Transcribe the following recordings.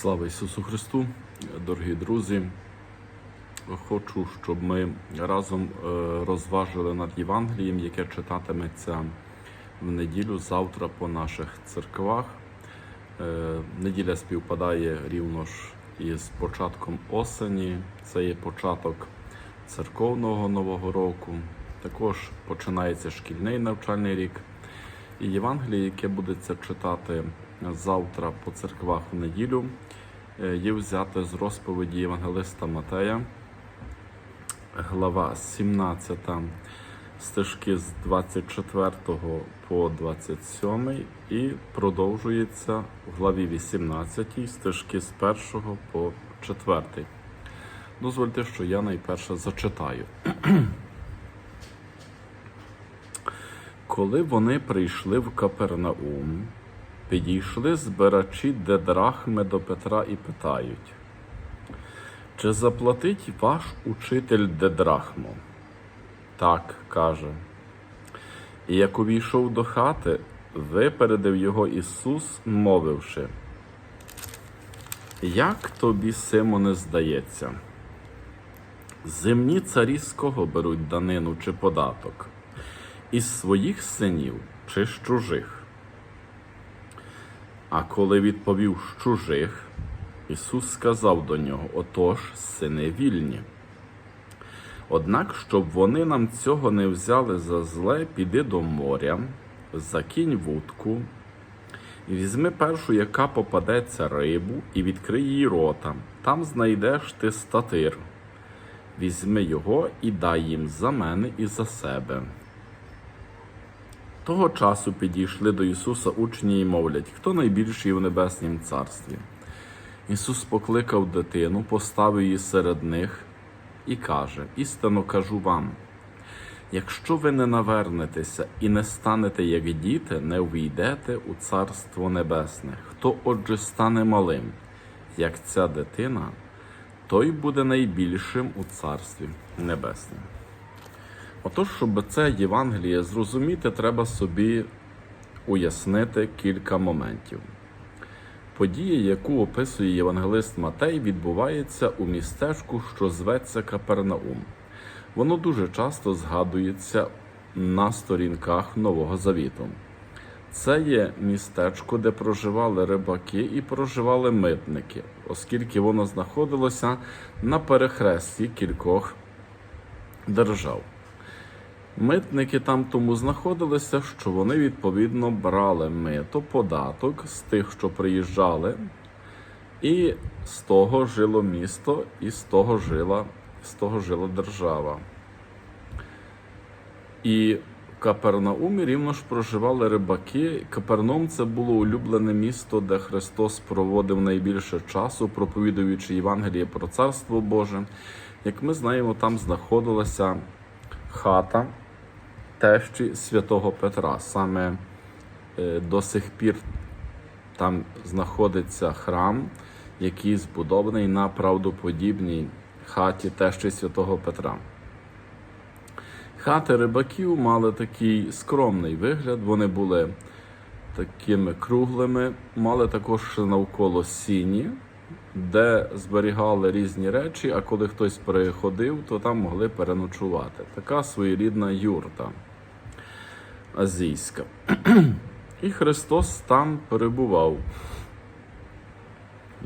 Слава Ісусу Христу, дорогі друзі. Хочу, щоб ми разом е, розважили над Євангелієм, яке читатиметься в неділю завтра по наших церквах. Е, Неділя співпадає рівно ж із початком осені. Це є початок церковного нового року. Також починається шкільний навчальний рік. І Євангеліє, яке будеться читати завтра по церквах в неділю, є взяте з розповіді Євангелиста Матея, глава 17, стежки з 24 по 27 і продовжується в главі 18, стежки з 1 по 4. Дозвольте, що я найперше зачитаю. Коли вони прийшли в Капернаум, підійшли збирачі дедрахми до Петра і питають, чи заплатить ваш учитель дедрахму? Так, каже. І як увійшов до хати, випередив його Ісус, мовивши, Як тобі, Симоне, здається? Земні царі з кого беруть данину чи податок? Із своїх синів чи з чужих? А коли відповів з чужих, Ісус сказав до нього: Отож, сини вільні. Однак, щоб вони нам цього не взяли за зле, піди до моря, закинь вудку, візьми першу, яка попадеться рибу, і відкрий її рота. Там знайдеш ти статир. Візьми його і дай їм за мене і за себе. Того часу підійшли до Ісуса учні і мовлять, хто найбільший у небеснім царстві. Ісус покликав дитину, поставив її серед них і каже: Істинно кажу вам: якщо ви не навернетеся і не станете як діти, не увійдете у Царство Небесне. Хто отже стане малим, як ця дитина, той буде найбільшим у Царстві Небесному. Отож, щоб це Євангеліє зрозуміти, треба собі уяснити кілька моментів. Подія, яку описує євангелист Матей, відбувається у містечку, що зветься Капернаум. Воно дуже часто згадується на сторінках Нового Завіту. Це є містечко, де проживали рибаки і проживали митники, оскільки воно знаходилося на перехресті кількох держав. Митники там тому знаходилися, що вони відповідно брали мито, податок з тих, що приїжджали, і з того жило місто, і з того жила, з того жила держава. І в Капернаумі рівно ж проживали рибаки. Капернаум це було улюблене місто, де Христос проводив найбільше часу, проповідуючи Євангеліє про Царство Боже. Як ми знаємо, там знаходилася хата тещі святого Петра. Саме е, до сих пір там знаходиться храм, який збудований на правдоподібній хаті тещі святого Петра. Хати рибаків мали такий скромний вигляд, вони були такими круглими, мали також навколо сіні, де зберігали різні речі, а коли хтось переходив, то там могли переночувати. Така своєрідна юрта азійська. І Христос там перебував.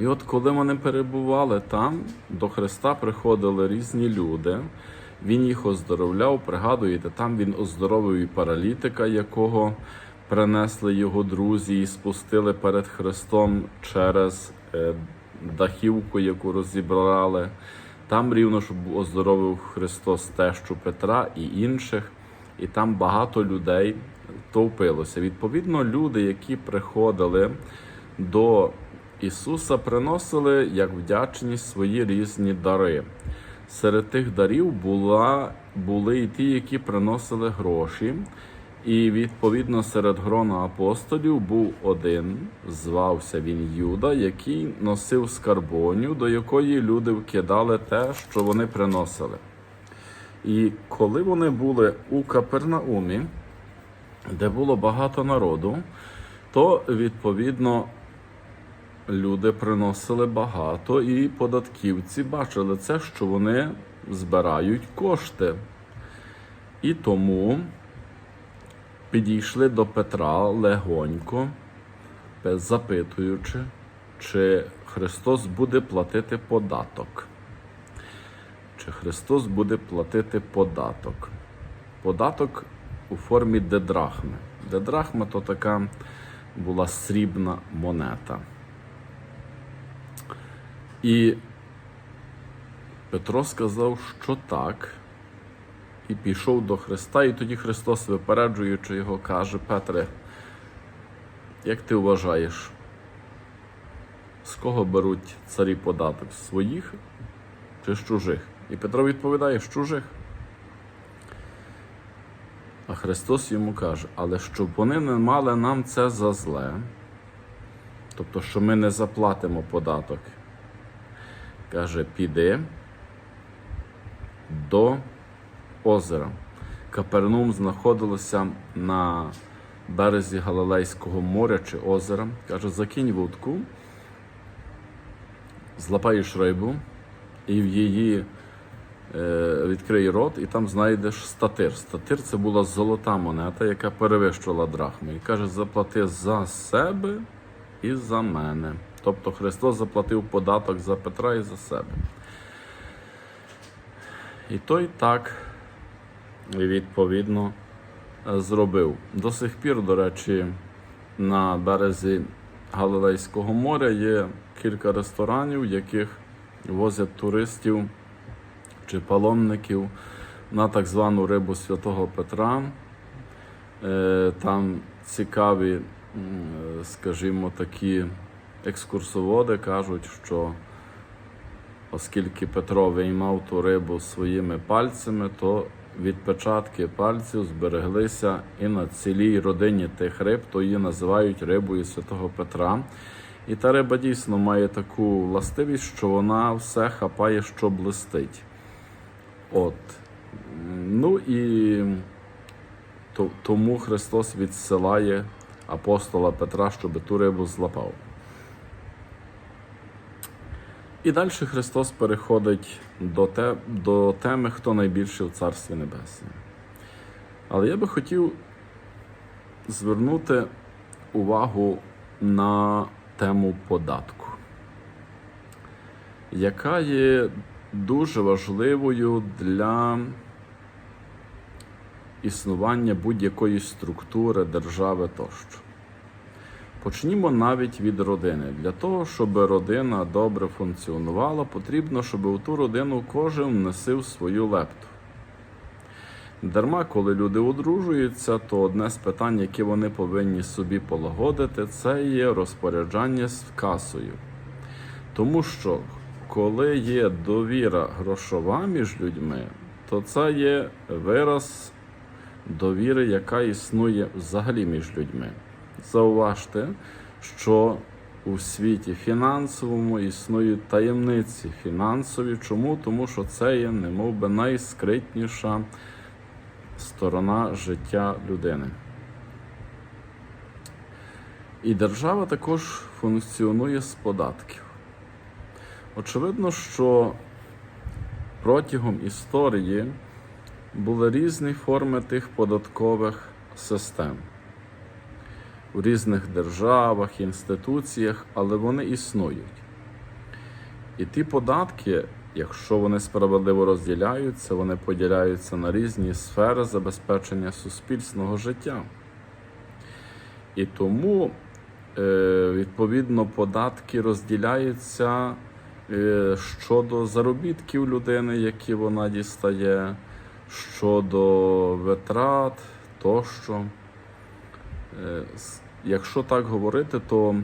І от коли вони перебували там, до Христа приходили різні люди, Він їх оздоровляв, пригадуєте, там Він оздоровив і паралітика, якого принесли його друзі і спустили перед Христом через е, дахівку, яку розібрали. Там рівно ж оздоровив Христос тещу Петра і інших, і там багато людей товпилося. Відповідно, люди, які приходили до Ісуса, приносили як вдячність свої різні дари. Серед тих дарів була, були і ті, які приносили гроші. І відповідно серед грона апостолів був один, звався він Юда, який носив скарбоню, до якої люди вкидали те, що вони приносили. І коли вони були у Капернаумі, де було багато народу, то відповідно люди приносили багато, і податківці бачили це, що вони збирають кошти. І тому підійшли до Петра легонько, запитуючи, чи Христос буде платити податок. Чи Христос буде платити податок? Податок у формі дедрахми. Дедрахма то така була срібна монета. І Петро сказав, що так, і пішов до Христа, і тоді Христос, випереджуючи його, каже: Петре, як ти вважаєш, з кого беруть царі податок? З своїх чи з чужих? І Петро відповідає, з чужих. А Христос йому каже, але щоб вони не мали нам це за зле, тобто, що ми не заплатимо податок, каже, піди до озера. Капернум знаходилося на березі Галилейського моря чи озера. Каже, закинь вудку, злапаєш рибу і в її відкрий рот, і там знайдеш статир. Статир це була золота монета, яка перевищувала драхму. І каже, заплати за себе і за мене. Тобто Христос заплатив податок за Петра і за себе. І той так відповідно е, зробив. До сих пір, до речі, на березі Галилейського моря є кілька ресторанів, в яких возять туристів чи паломників на так звану рибу святого Петра. Е, Там цікаві, скажімо, такі екскурсоводи кажуть, що оскільки Петро виймав ту рибу своїми пальцями, то відпечатки пальців збереглися і на цілій родині тих риб, то її називають рибою святого Петра. І та риба дійсно має таку властивість, що вона все хапає, що блистить. От. Ну і тому Христос відсилає апостола Петра, щоб ту рибу злапав. І далі Христос переходить до, те, до теми, хто найбільший в Царстві Небесному. Але я би хотів звернути увагу на тему податку, яка є дуже важливою для існування будь-якої структури, держави тощо. Почнімо навіть від родини. Для того, щоб родина добре функціонувала, потрібно, щоб у ту родину кожен вносив свою лепту. Дарма, коли люди одружуються, то одне з питань, яке вони повинні собі полагодити, це є розпоряджання з касою. Тому що коли є довіра грошова між людьми, то це є вираз довіри, яка існує взагалі між людьми. Зауважте, що у світі фінансовому існують таємниці фінансові. Чому? Тому що це є немов би найскритніша сторона життя людини. І держава також функціонує з податків. Очевидно, що протягом історії були різні форми тих податкових систем у різних державах, інституціях, але вони існують. І ті податки, якщо вони справедливо розділяються, вони поділяються на різні сфери забезпечення суспільного життя. І тому, е, відповідно, податки розділяються щодо заробітків людини, які вона дістає, щодо витрат тощо. Е, Якщо так говорити, то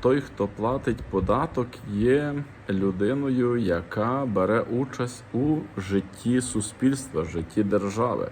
той, хто платить податок, є людиною, яка бере участь у житті суспільства, житті держави.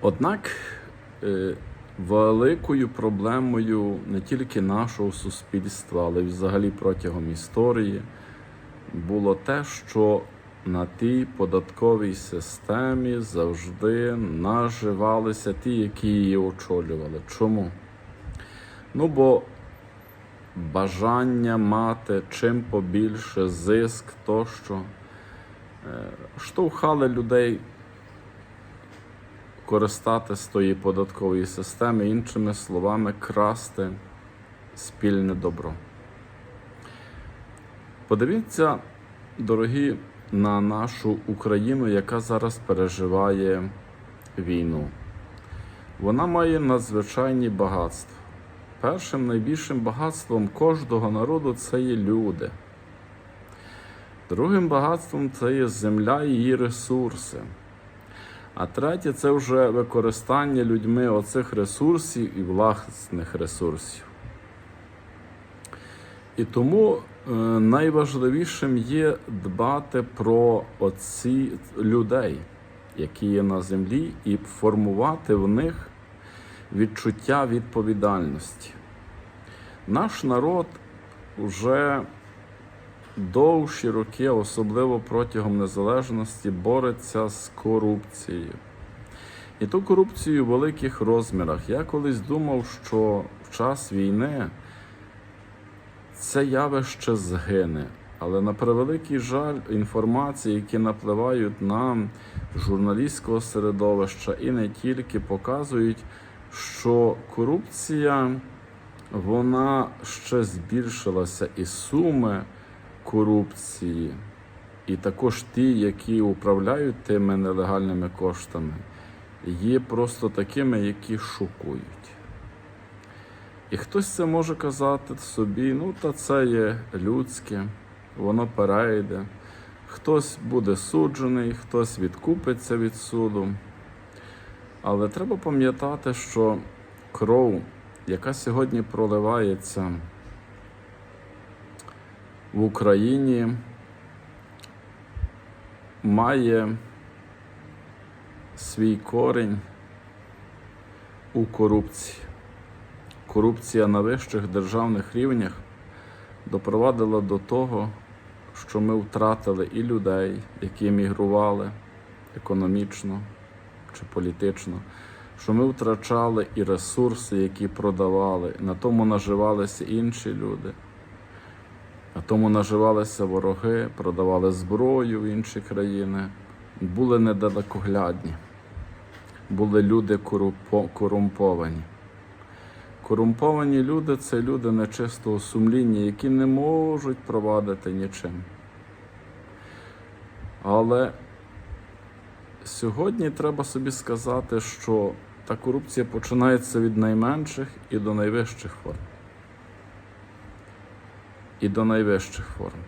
Однак е, великою проблемою не тільки нашого суспільства, але й взагалі протягом історії було те, що на тій податковій системі завжди наживалися ті, які її очолювали. Чому? Ну, бо бажання мати чим побільше зиск тощо е, штовхали людей користатись тої податкової системи, іншими словами, красти спільне добро. Подивіться, дорогі, на нашу Україну, яка зараз переживає війну. Вона має надзвичайні багатства. Першим найбільшим багатством кожного народу це є люди. Другим багатством це є земля і її ресурси. А третє це вже використання людьми оцих ресурсів і власних ресурсів. І тому е, найважливішим є дбати про оці людей, які є на землі, і формувати в них відчуття відповідальності. Наш народ вже довші роки, особливо протягом незалежності, бореться з корупцією. І ту корупцію в великих розмірах. Я колись думав, що в час війни це явище згине. Але на превеликий жаль, інформації, які напливають нам журналістського середовища і не тільки, показують, що корупція вона ще збільшилася і суми корупції, і також ті, які управляють тими нелегальними коштами, є просто такими, які шокують. І хтось це може казати собі, ну та це є людське, воно перейде. Хтось буде суджений, хтось відкупиться від суду. Але треба пам'ятати, що кров, яка сьогодні проливається в Україні, має свій корінь у корупції. Корупція на вищих державних рівнях допровадила до того, що ми втратили і людей, які емігрували економічно чи політично, що ми втрачали і ресурси, які продавали, на тому наживалися інші люди, тому наживалися вороги, продавали зброю в інші країни, були недалекоглядні, були люди корумповані. Корумповані люди це люди нечистого сумління, які не можуть провадити нічим. Але сьогодні треба собі сказати, що та корупція починається від найменших і до найвищих форм. І до найвищих форм.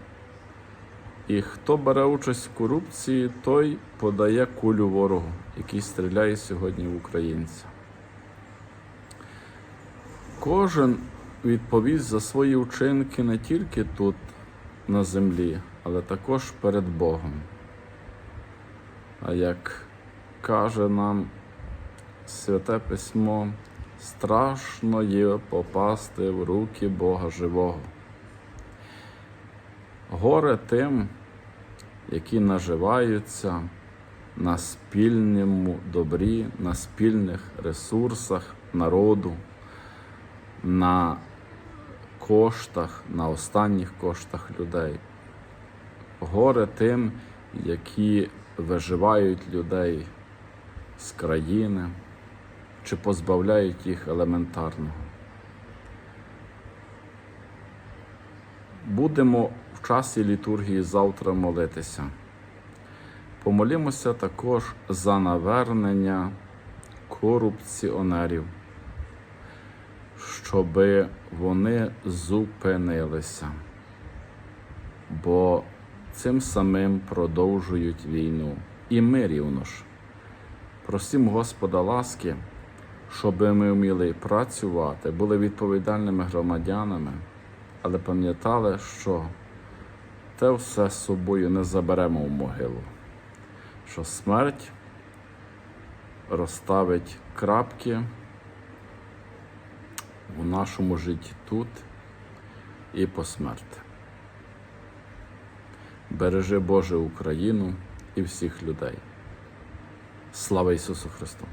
І хто бере участь в корупції, той подає кулю ворогу, який стріляє сьогодні в українця. Кожен відповість за свої вчинки не тільки тут, на землі, але також перед Богом. А як каже нам Святе Письмо, страшно є попасти в руки Бога живого. Горе тим, які наживаються на спільному добрі, на спільних ресурсах народу на коштах, на останніх коштах людей. Горе тим, які виживають людей з країни чи позбавляють їх елементарного. Будемо в часі літургії завтра молитися. Помолімося також за навернення корупціонерів щоб вони зупинилися, бо цим самим продовжують війну. І ми рівно ж. Просім Господа ласки, щоб ми вміли працювати, були відповідальними громадянами, але пам'ятали, що те все з собою не заберемо в могилу, що смерть розставить крапки у нашому житті тут і посмерти. Бережи Боже Україну і всіх людей. Слава Ісусу Христу!